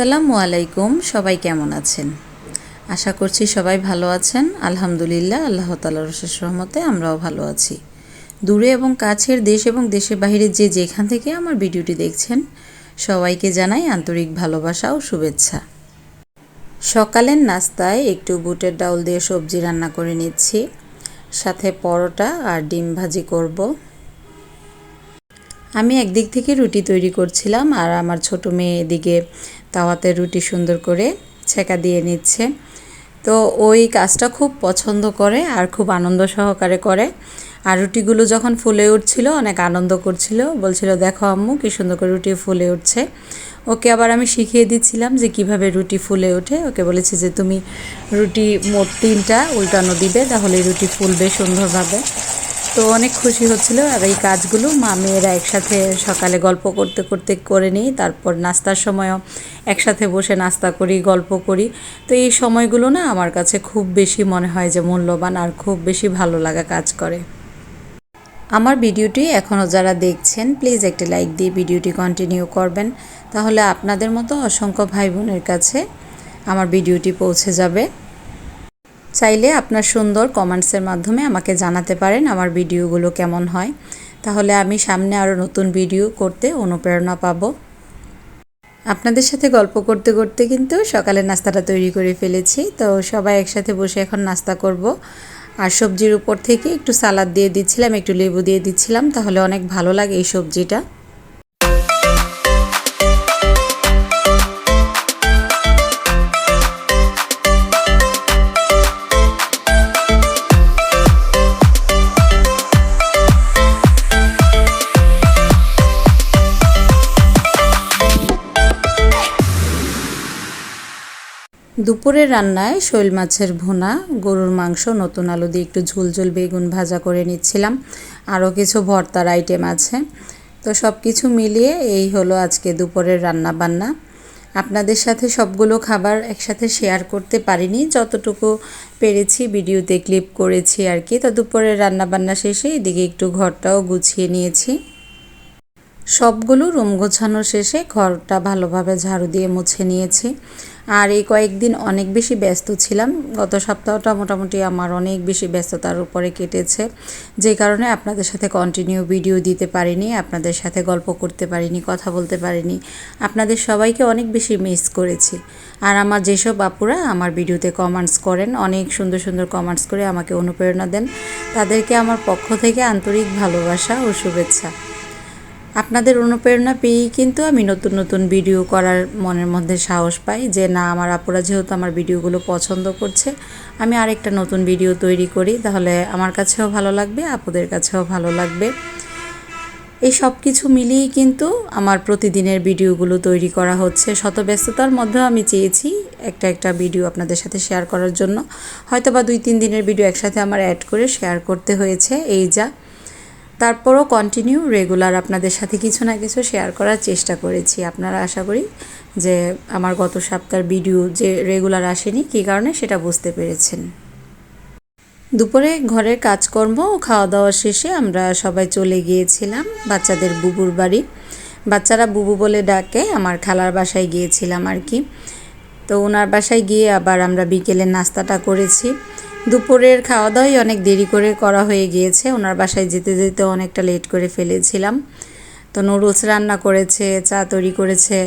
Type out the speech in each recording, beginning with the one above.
আসসালামু আলাইকুম, সবাই কেমন আছেন? আশা করছি সবাই ভালো আছেন। আলহামদুলিল্লাহ, আল্লাহ তালার রহমতে আমরাও ভালো আছি। দূরে এবং কাছের দেশ এবং দেশের বাইরে যে যেখান থেকে আমার ভিডিওটি দেখছেন, সবাইকে জানাই আন্তরিক ভালোবাসা ও শুভেচ্ছা। সকালের নাস্তায় একটু বুটের ডাউল দিয়ে সবজি রান্না করে নিচ্ছি। সাথে পরোটা আর ডিম ভাজি করব। আমি একদিক থেকে রুটি তৈরি করছিলাম আর আমার ছোট মেয়ে এদিকে তাওয়াতে রুটি সুন্দর করে ছেঁকা দিয়ে নিচ্ছে। তো ওই কাজটা খুব পছন্দ করে আর খুব আনন্দ সহকারে করে। আর রুটিগুলো যখন ফুলে উঠছিল, অনেক আনন্দ করছিল। বলছিল, দেখো আম্মু, কি সুন্দর করে রুটি ফুলে উঠছে। ওকে আবার আমি শিখিয়ে দিচ্ছিলাম যে কীভাবে রুটি ফুলে ওঠে। ওকে বলেছি যে, তুমি রুটি মোট তিনটা উল্টানো দিবে, তাহলে রুটি ফুলবে সুন্দরভাবে। তো অনেক খুশি হচ্ছিল আর এই কাজগুলো মা মেয়েরা একসাথে সকালে গল্প করতে করতে করে নিই, তারপর নাস্তার সময়ও একসাথে বসে নাস্তা করি, গল্প করি। তো এই সময়গুলো না আমার কাছে খুব বেশি মনে হয় যে মূল্যবান আর খুব বেশি ভালো লাগা কাজ করে। আমার ভিডিওটি এখনও যারা দেখছেন, প্লিজ একটি লাইক দিয়ে ভিডিওটি কন্টিনিউ করবেন। তাহলে আপনাদের মতো অসংখ্য ভাই বোনের কাছে আমার ভিডিওটি পৌঁছে যাবে। চাইলে আপনার সুন্দর কমেন্টসের মাধ্যমে আমাকে জানাতে পারেন আমার ভিডিওগুলো কেমন হয়। তাহলে আমি সামনে আরও নতুন ভিডিও করতে অনুপ্রেরণা পাবো। আপনাদের সাথে গল্প করতে করতে কিন্তু সকালের নাস্তাটা তৈরি করে ফেলেছি। তো সবাই একসাথে বসে এখন নাস্তা করব। আর সবজির উপর থেকে একটু সালাদ দিয়ে দিচ্ছিলাম, একটু লেবু দিয়ে দিচ্ছিলাম, তাহলে অনেক ভালো লাগে এই সবজিটা। দুপুরের রান্নায় শৈল মাছের ভুনা, গরুর মাংস, নতুন আলু দিয়ে একটু ঝুলঝুল বেগুন ভাজা করে নিচ্ছিলাম। আরও কিছু ভর্তার আইটেম আছে। তো সব কিছু মিলিয়ে এই হলো আজকে দুপুরের রান্না বান্না। আপনাদের সাথে সবগুলো খাবার একসাথে শেয়ার করতে পারিনি। যতটুকু পেরেছি ভিডিওতে ক্লিপ করেছি আর কি। তো দুপুরের রান্নাবান্না শেষে এদিকে একটু ঘরটাও গুছিয়ে নিয়েছি। সবগুলো রুম গোছানো শেষে ঘরটা ভালোভাবে ঝাড়ু দিয়ে মুছে নিয়েছি। আর এই কয়েকদিন অনেক বেশি ব্যস্ত ছিলাম। গত সপ্তাহটা মোটামুটি আমার অনেক বেশি ব্যস্ততার উপরে কেটেছে। যে কারণে আপনাদের সাথে কন্টিনিউ ভিডিও দিতে পারিনি, আপনাদের সাথে গল্প করতে পারিনি, কথা বলতে পারিনি। আপনাদের সবাইকে অনেক বেশি মিস করেছি। আর আমার যেসব বাপুরা আমার ভিডিওতে কমেন্টস করেন, অনেক সুন্দর সুন্দর কমেন্টস করে আমাকে অনুপ্রেরণা দেন, তাদেরকে আমার পক্ষ থেকে আন্তরিক ভালোবাসা ও শুভেচ্ছা। আপনাদের অনুপ্রেরণা পেয়েই কিন্তু আমি নতুন নতুন ভিডিও করার মনের মধ্যে সাহস পাই যে না, আমার আপুরা যেহেতু আমার ভিডিওগুলো পছন্দ করছে, আমি আরেকটা নতুন ভিডিও তৈরি করি। তাহলে আমার কাছেও ভালো লাগবে, আপুদের কাছেও ভালো লাগবে। এই সব কিছু মিলিয়েই কিন্তু আমার প্রতিদিনের ভিডিওগুলো তৈরি করা হচ্ছে। শত ব্যস্ততার মধ্যেও আমি চেয়েছি একটা একটা ভিডিও আপনাদের সাথে শেয়ার করার জন্য। হয়তো বা দুই, তিন দিনের ভিডিও একসাথে আমার অ্যাড করে শেয়ার করতে হয়েছে। এই যা। তারপরও কন্টিনিউ রেগুলার আপনাদের সাথে কিছু না কিছু শেয়ার করার চেষ্টা করেছি। আপনারা আশা করি যে আমার গত সপ্তাহের ভিডিও যে রেগুলার আসেনি, কী কারণে সেটা বুঝতে পেরেছেন। দুপুরে ঘরের কাজকর্ম ও খাওয়া দাওয়া শেষে আমরা সবাই চলে গিয়েছিলাম বাচ্চাদের বুবুর বাড়ি। বাচ্চারা বুবু বলে ডাকে, আমার খালার বাসায় গিয়েছিলাম আর কি। তো ওনার বাসায় গিয়ে আবার আমরা বিকেলে নাস্তাটা করেছি। দুপুরের খাওয়া দাওয়াই অনেক দেরি করে করা হয়ে গিয়েছে। ওনার বাসায় যেতে যেতে অনেকটা লেট করে ফেলেছিলাম। তো নুডলস রান্না করেছে, চা তৈরি করেছে।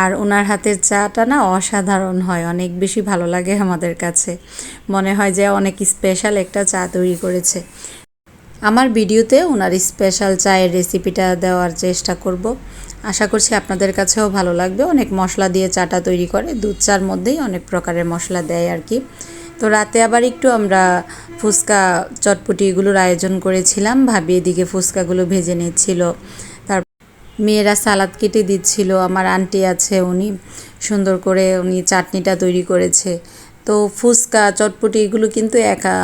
আর ওনার হাতের চাটা না অসাধারণ হয়, অনেক বেশি ভালো লাগে আমাদের কাছে। মনে হয় যে অনেক স্পেশাল একটা চা তৈরি করেছে। আমার ভিডিওতে ওনার স্পেশাল চায়ের রেসিপিটা দেওয়ার চেষ্টা করব। আশা করছি আপনাদের কাছেও ভালো লাগবে। অনেক মশলা দিয়ে চাটা তৈরি করে। দুধ চার মধ্যেই অনেক প্রকারের মশলা দেয় আর কি। তো রাতে আবার একটু আমরা ফুচকা চটপটি এগুলোর আয়োজন করেছিলাম। ভাবি এদিকে ফুচকাগুলো ভেজে নিচ্ছিল। তার মেয়েরা সালাদ কেটে দিচ্ছিল। আমার আন্টি আছে, উনি সুন্দর করে উনি চাটনিটা তৈরি করেছে। তো ফুচকা, চটপটি এগুলো কিন্তু একা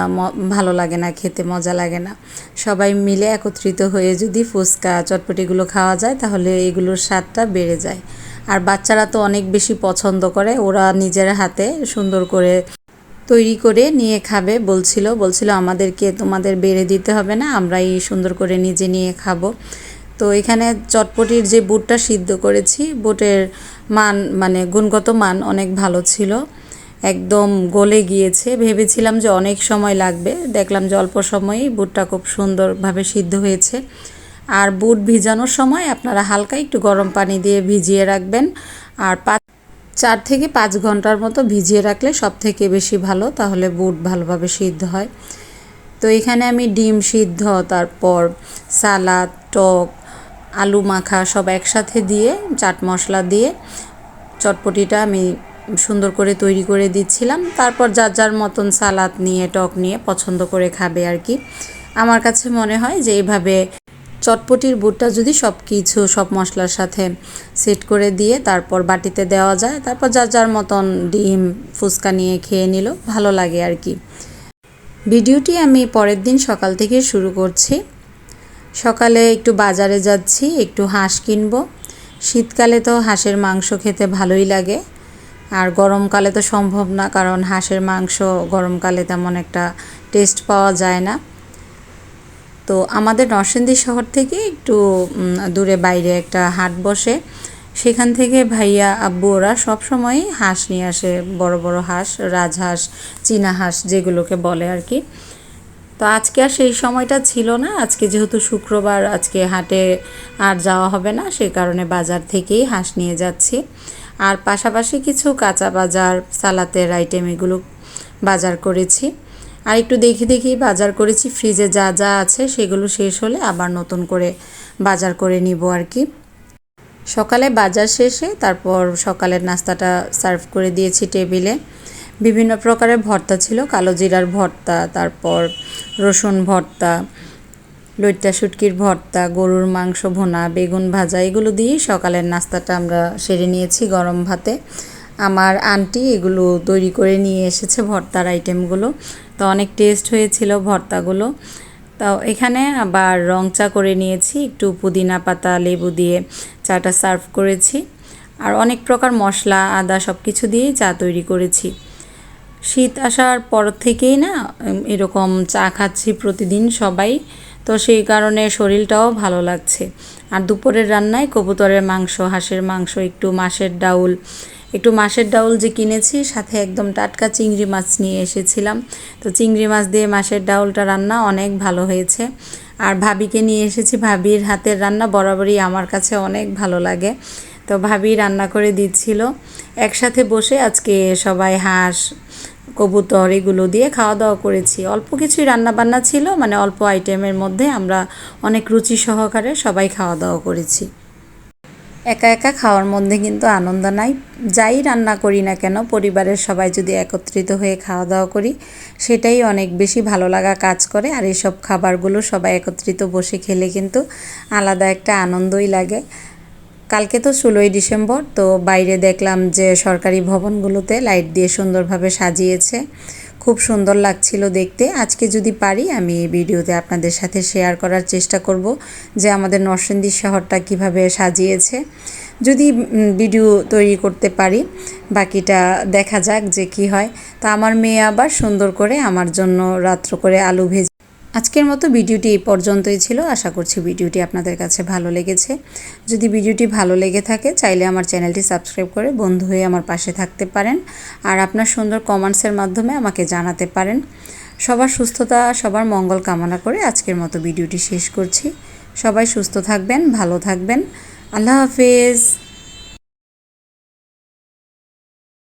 ভালো লাগে না, খেতে মজা লাগে না। সবাই মিলে একত্রিত হয়ে যদি ফুচকা, চটপটিগুলো খাওয়া যায়, তাহলে এগুলোর স্বাদটা বেড়ে যায়। আর বাচ্চারা তো অনেক বেশি পছন্দ করে, ওরা নিজের হাতে সুন্দর করে তৈরি করে নিয়ে খাবে। বলছিল বলছিল, আমাদেরকে তোমাদের বেড়ে দিতে হবে না, আমরাই সুন্দর করে নিজে নিয়ে খাব। তো এখানে চটপটির যে বুটটা সিদ্ধ করেছি, বুটের মান মানে গুণগত মান অনেক ভালো ছিল। একদম গলে গিয়েছে। ভেবেছিলাম যে অনেক সময় লাগবে। দেখলাম যে অল্প সময়েই বুটটা খুব সুন্দরভাবে সিদ্ধ হয়েছে। আর বুট ভিজানোর সময় আপনারা হালকা একটু গরম পানি দিয়ে ভিজিয়ে রাখবেন। আর পাঁচ চার থেকে পাঁচ ঘণ্টার মতো ভিজিয়ে রাখলে সব থেকে বেশি ভালো, তাহলে বুট ভালোভাবে সিদ্ধ হয়। তো এখানে আমি ডিম সিদ্ধ, তারপর সালাদ, টক, আলু মাখা সব একসাথে দিয়ে চাট মশলা দিয়ে চটপটিটা আমি সুন্দর করে তৈরি করে দিচ্ছিলাম। তারপর যার যার মতন সালাদ নিয়ে, টক নিয়ে পছন্দ করে খাবে আর কি। আমার কাছে মনে হয় যে এইভাবে চটপটির বুটটা যদি সব কিছু, সব মশলার সাথে সেট করে দিয়ে তারপর বাটিতে দেওয়া যায়, তারপর যার যার মতন ডিম, ফুচকা নিয়ে খেয়ে নিল, ভালো লাগে আর কি। ভিডিওটি আমি পরের দিন সকাল থেকে শুরু করছি। সকালে একটু বাজারে যাচ্ছি, একটু হাঁস কিনব। শীতকালে তো হাঁসের মাংস খেতে ভালোই লাগে, আর গরমকালে তো সম্ভব না, কারণ হাঁসের মাংস গরমকালে তেমন একটা টেস্ট পাওয়া যায় না। তো আমাদের নরসিংদী শহর থেকে একটু দূরে বাইরে একটা হাট বসে। সেখান থেকে ভাইয়া, আব্বু ওরা সবসময়ই হাঁস নিয়ে আসে, বড় বড় হাঁস, রাজহাঁস চীনা হাঁস যেগুলোকে বলে আর কি। তো আজকে আর সেই সময়টা ছিল না, আজকে যেহেতু শুক্রবার, আজকে হাটে আর যাওয়া হবে না, সে কারণে বাজার থেকেই হাঁস নিয়ে যাচ্ছি। আর পাশাপাশি কিছু কাঁচা বাজার, সালাতের আইটেম এগুলো বাজার করেছি। আর একটু দেখি দেখি বাজার করেছি ফ্রিজে যা যা আছে সেগুলো শেষ হলে আবার নতুন করে বাজার করে নিব আর কি। সকালে বাজার শেষে তারপর সকালের নাস্তাটা সার্ভ করে দিয়েছি টেবিলে বিভিন্ন প্রকারের ভর্তা ছিল, কালো জিরার ভর্তা, তারপর রসুন ভর্তা, লইট্টা শুটকির ভর্তা, গরুর মাংস ভোনা, বেগুন ভাজা, এগুলো দিয়েই সকালের নাস্তাটা আমরা সেরে নিয়েছি গরম ভাতে। আমার আন্টি এগুলো তৈরি করে নিয়ে এসেছে ভর্তার আইটেমগুলো। তো অনেক টেস্ট হয়েছিল ভর্তাগুলো। তো এখানে আবার রং চা করে নিয়েছি, একটু পুদিনা পাতা, লেবু দিয়ে চাটা সার্ভ করেছি। আর অনেক প্রকার মশলা, আদা সব কিছু দিয়েই চা তৈরি করেছি। শীত আসার পর থেকেই না এরকম চা খাচ্ছি প্রতিদিন সবাই। তো সেই কারণে শরীরটাও ভালো লাগছে। আর দুপুরের রান্নায় কবুতরের মাংস, হাঁসের মাংস, একটু মাছের ডাউল একটু মাছের ডাউল যে কিনেছি, সাথে একদম টাটকা চিংড়ি মাছ নিয়ে এসেছিলাম। তো চিংড়ি মাছ দিয়ে মাছের ডাউলটা রান্না অনেক ভালো হয়েছে। আর ভাবিকে নিয়ে এসেছি, ভাবির হাতের রান্না বরাবরই আমার কাছে অনেক ভালো লাগে। তো ভাবি রান্না করে দিচ্ছিল। একসাথে বসে আজকে সবাই হাঁস, কবুতর এগুলো দিয়ে খাওয়া দাওয়া করেছি। অল্প কিছুই রান্না বান্না ছিল মানে অল্প আইটেমের মধ্যে আমরা অনেক রুচি সহকারে সবাই খাওয়া দাওয়া করেছি। একা একা খাওয়ার মধ্যে কিন্তু আনন্দ নাই। যাই রান্না করি না কেন, পরিবারের সবাই যদি একত্রিত হয়ে খাওয়া দাওয়া করি, সেটাই অনেক বেশি ভালো লাগা কাজ করে। আর এইসব খাবারগুলো সবাই একত্রিত বসে খেলে কিন্তু আলাদা একটা আনন্দই লাগে। কালকে তো ষোলোই ডিসেম্বর, তো বাইরে দেখলাম যে সরকারি ভবনগুলোতে লাইট দিয়ে সুন্দরভাবে সাজিয়েছে। খুব সুন্দর লাগছিল দেখতে। আজকে যদি পারি, আমি এই ভিডিওতে আপনাদের সাথে শেয়ার করার চেষ্টা করব যে আমাদের নরসিংদী শহরটা কীভাবে সাজিয়েছে। যদি ভিডিও তৈরি করতে পারি, বাকিটা দেখা যাক যে কি হয়। তা আমার মেয়ে আবার সুন্দর করে আমার জন্য রাত্র করে আলু ভেজে আজকের মতো ভিডিওটি এই পর্যন্তই ছিল। আশা করছি ভিডিওটি আপনাদের কাছে ভালো লেগেছে। যদি ভিডিওটি ভালো লেগে থাকে, চাইলে আমার চ্যানেলটি সাবস্ক্রাইব করে বন্ধু হয়ে আমার পাশে থাকতে পারেন। আর আপনার সুন্দর কমেন্টসের মাধ্যমে আমাকে জানাতে পারেন। সবার সুস্থতা, সবার মঙ্গল কামনা করে আজকের মতো ভিডিওটি শেষ করছি। সবাই সুস্থ থাকবেন, ভালো থাকবেন। আল্লাহ হাফেজ।